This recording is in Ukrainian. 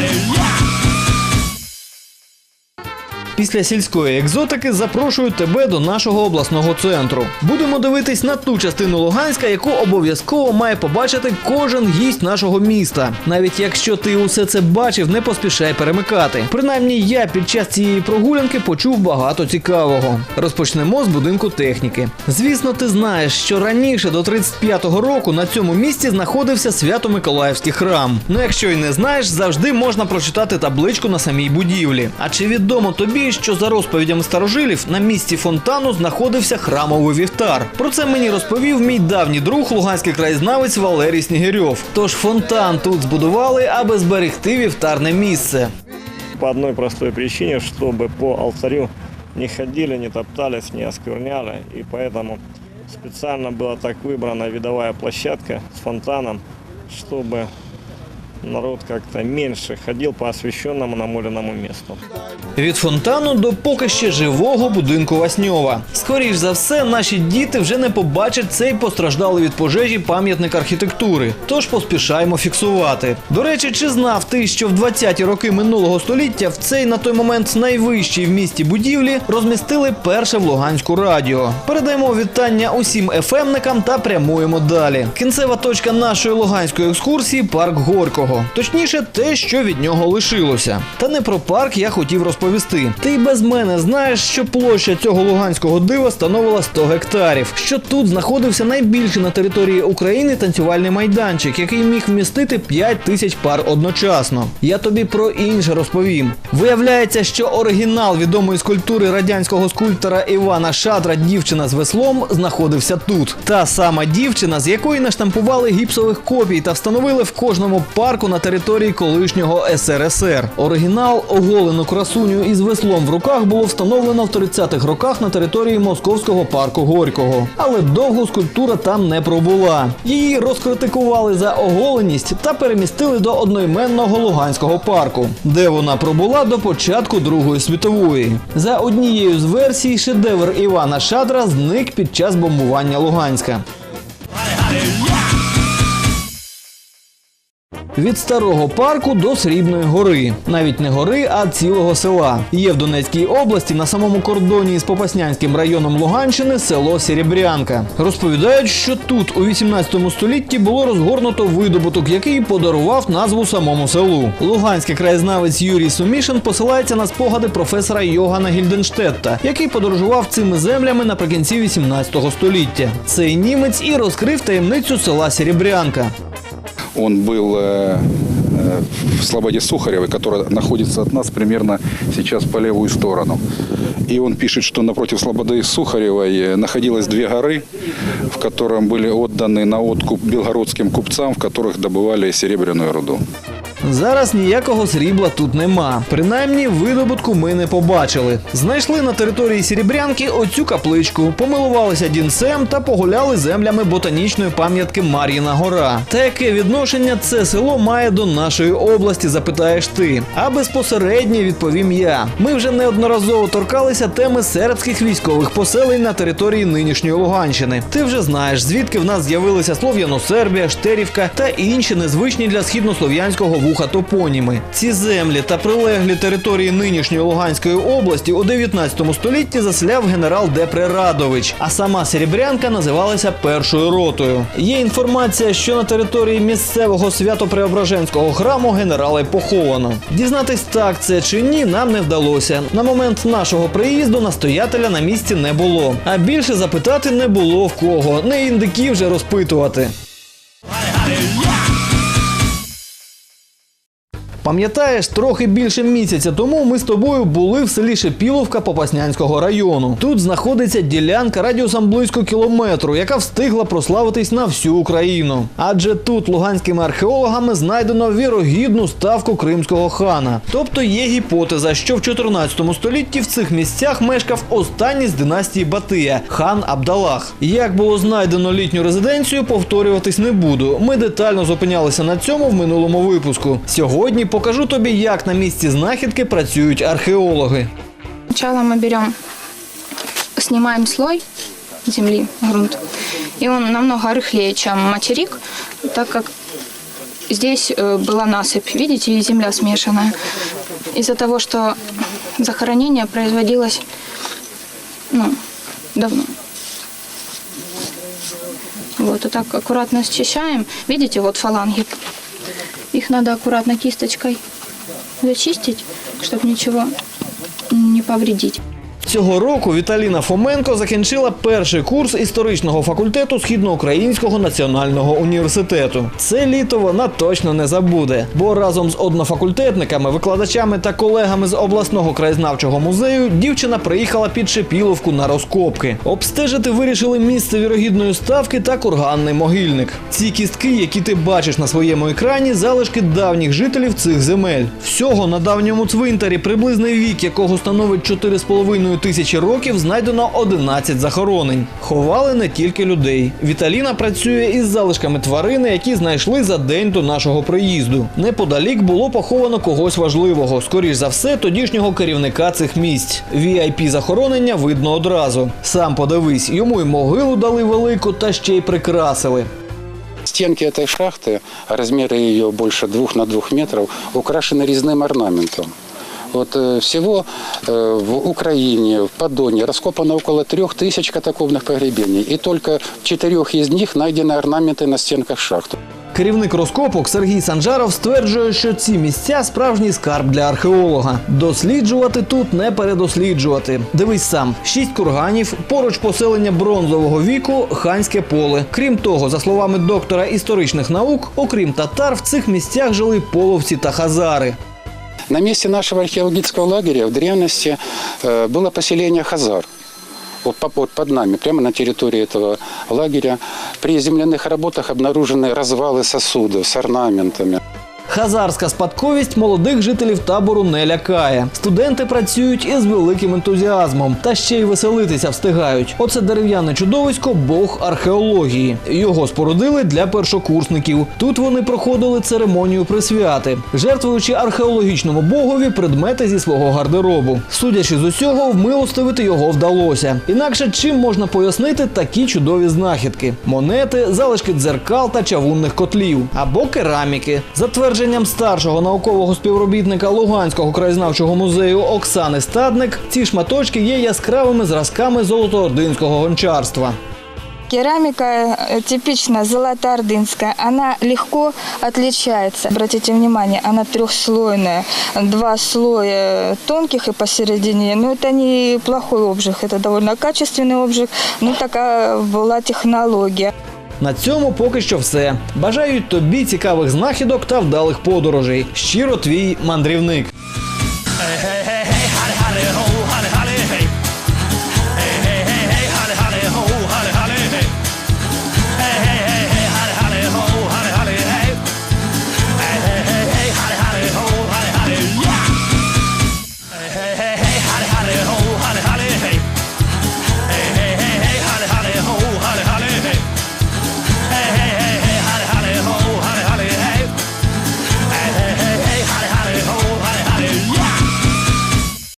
Yeah. Після сільської екзотики запрошую тебе до нашого обласного центру. Будемо дивитись на ту частину Луганська, яку обов'язково має побачити кожен гість нашого міста. Навіть якщо ти усе це бачив, не поспішай перемикати. Принаймні, я під час цієї прогулянки почув багато цікавого. Розпочнемо з будинку техніки. Звісно, ти знаєш, що раніше до 35-го року на цьому місці знаходився Свято-Миколаївський храм. Ну, якщо й не знаєш, завжди можна прочитати табличку на самій будівлі. А чи відомо тобі, що за розповідями старожилів на місці фонтану знаходився храмовий вівтар? Про це мені розповів мій давній друг, луганський краєзнавець Валерій Снігирьов. Тож фонтан тут збудували, аби зберегти вівтарне місце. По одной простой причине, чтобы по алтарю не ходили, не топтались, не оскверняли. И поэтому специально была так выбрана видовая площадка с фонтаном, чтобы народ как-то меньше ходил по освященному намоленному месту. Від фонтану до поки ще живого будинку Васньова. Скоріш за все, наші діти вже не побачать цей постраждалий від пожежі пам'ятник архітектури. Тож поспішаємо фіксувати. До речі, чи знав ти, що в 20-ті роки минулого століття в цей на той момент найвищий в місті будівлі розмістили перше в Луганську радіо. Передаємо вітання усім ефемникам та прямуємо далі. Кінцева точка нашої луганської екскурсії парк Горького. Точніше, те, що від нього лишилося. Та не про парк я хотів розповісти. Ти без мене знаєш, що площа цього луганського дива становила 100 гектарів. Що тут знаходився найбільший на території України танцювальний майданчик, який міг вмістити 5 тисяч пар одночасно. Я тобі про інше розповім. Виявляється, що оригінал відомої скульптури радянського скульптора Івана Шадра Дівчина з веслом знаходився тут. Та сама дівчина, з якої наштампували гіпсових копій та встановили в кожному парку на території колишнього СРСР. Оригінал оголену красуню із веслом в руках було встановлено в 30-х роках на території московського парку Горького. Але довго скульптура там не пробула. Її розкритикували за оголеність та перемістили до одноіменного Луганського парку, де вона пробула до початку Другої світової. За однією з версій, шедевр Івана Шадра зник під час бомбування Луганська. Від старого парку до Срібної гори. Навіть не гори, а цілого села. Є в Донецькій області на самому кордоні з Попаснянським районом Луганщини село Серебрянка. Розповідають, що тут у 18 столітті було розгорнуто видобуток, який подарував назву самому селу. Луганський краєзнавець Юрій Сумішин посилається на спогади професора Йогана Гільденштетта, який подорожував цими землями наприкінці 18 століття. Цей німець і розкрив таємницю села Серебрянка. Он был э, э, в Слободе Сухаревой, которая находится от нас примерно сейчас по левую сторону. И он пишет, что напротив Слободы Сухаревой э, находилось две горы, в котором были отданы на откуп белгородским купцам, в которых добывали серебряную руду. Зараз ніякого срібла тут нема. Принаймні, видобутку ми не побачили. Знайшли на території Серебрянки оцю капличку, помилувалися дінцем та погуляли землями ботанічної пам'ятки Мар'їна Гора. Та яке відношення це село має до нашої області, запитаєш ти. А безпосередньо відповім я. Ми вже неодноразово торкалися теми сербських військових поселень на території нинішньої Луганщини. Ти вже знаєш, звідки в нас з'явилися Слов'яно-Сербія, Штерівка та інші незвичні для східнослов'янського вуха топоніми. Ці землі та прилеглі території нинішньої Луганської області у 19 столітті заселяв генерал Депре Радович, а сама Серебрянка називалася першою ротою. Є інформація, що на території місцевого свято-преображенського храму генерала й поховано. Дізнатись, так це чи ні, нам не вдалося. На момент нашого приїзду настоятеля на місці не було. А більше запитати не було в кого, не індиків вже розпитувати. Пам'ятаєш, трохи більше місяця тому ми з тобою були в селі Шепіловка Попаснянського району. Тут знаходиться ділянка радіусом близько кілометру, яка встигла прославитись на всю Україну. Адже тут луганськими археологами знайдено вірогідну ставку кримського хана. Тобто є гіпотеза, що в 14 столітті в цих місцях мешкав останній з династії Батия хан Абдалах. Як було знайдено літню резиденцію, повторюватись не буду. Ми детально зупинялися на цьому в минулому випуску. Сьогодні покажу тобі, як на місці знахідки працюють археологи. Сначала мы берем, снимаем слой земли, грунт, и он намного рыхлее, чем материк, так как здесь э, была насыпь, видите, и земля смешанная. Из-за того, что захоронение производилось ну, давно. Вот, и так аккуратно счищаем. Видите, вот фаланги. Их надо аккуратно кисточкой зачистить, чтобы ничего не повредить. Цього року Віталіна Фоменко закінчила перший курс історичного факультету Східноукраїнського національного університету. Це літо вона точно не забуде, бо разом з однофакультетниками, викладачами та колегами з обласного краєзнавчого музею дівчина приїхала під Шепіловку на розкопки. Обстежити вирішили місце вірогідної ставки та курганний могильник. Ці кістки, які ти бачиш на своєму екрані, залишки давніх жителів цих земель. Всього на давньому цвинтарі, приблизний вік якого становить 4,5 тисячі років, знайдено 11 захоронень. Ховали не тільки людей. Віталіна працює із залишками тварини, які знайшли за день до нашого приїзду. Неподалік було поховано когось важливого, скоріш за все, тодішнього керівника цих місць. vip захоронення видно одразу. Сам подивись, йому й могилу дали велику та ще й прикрасили. Стенки этой шахты, а размеры ее больше двух на двух метров, украшены резным орнаментом. Вот э, всего э, в Украине, в Подоне раскопано около трех тысяч катакомных погребений. И только в четырех из них найдены орнаменты на стенках шахт. Керівник розкопок Сергій Санжаров стверджує, що ці місця справжній скарб для археолога. Досліджувати тут не передосліджувати. Дивись сам: шість курганів, поруч поселення бронзового віку, ханське поле. Крім того, за словами доктора історичних наук, окрім татар, в цих місцях жили половці та хазари. На месте нашего археологического лагеря в древности э, было поселение Хазар. Вот, по- вот под нами, прямо на территории этого лагеря. При земляных работах обнаружены развалы сосудов с орнаментами. Хазарська спадковість молодих жителів табору не лякає. Студенти працюють із великим ентузіазмом та ще й веселитися встигають. Оце дерев'яне чудовисько Бог археології. Його спорудили для першокурсників. Тут вони проходили церемонію присвяти, жертвуючи археологічному богові предмети зі свого гардеробу. Судячи з усього, вмилостивити його вдалося. Інакше чим можна пояснити такі чудові знахідки: монети, залишки дзеркал та чавунних котлів або кераміки. За твердженням старшого наукового співробітника Луганського краєзнавчого музею Оксани Стадник, ці шматочки є яскравими зразками золотоординського гончарства. Керамика э, типично золотоордынская, она легко отличается. Обратите внимание, она трехслойная, два слоя тонких и посередине. Но это не плохой обжиг, это довольно качественный обжиг. Ну, такая была технология. На цьому поки що все. Бажаю тобі цікавих знахідок та вдалих подорожей. Щиро твій мандрівник.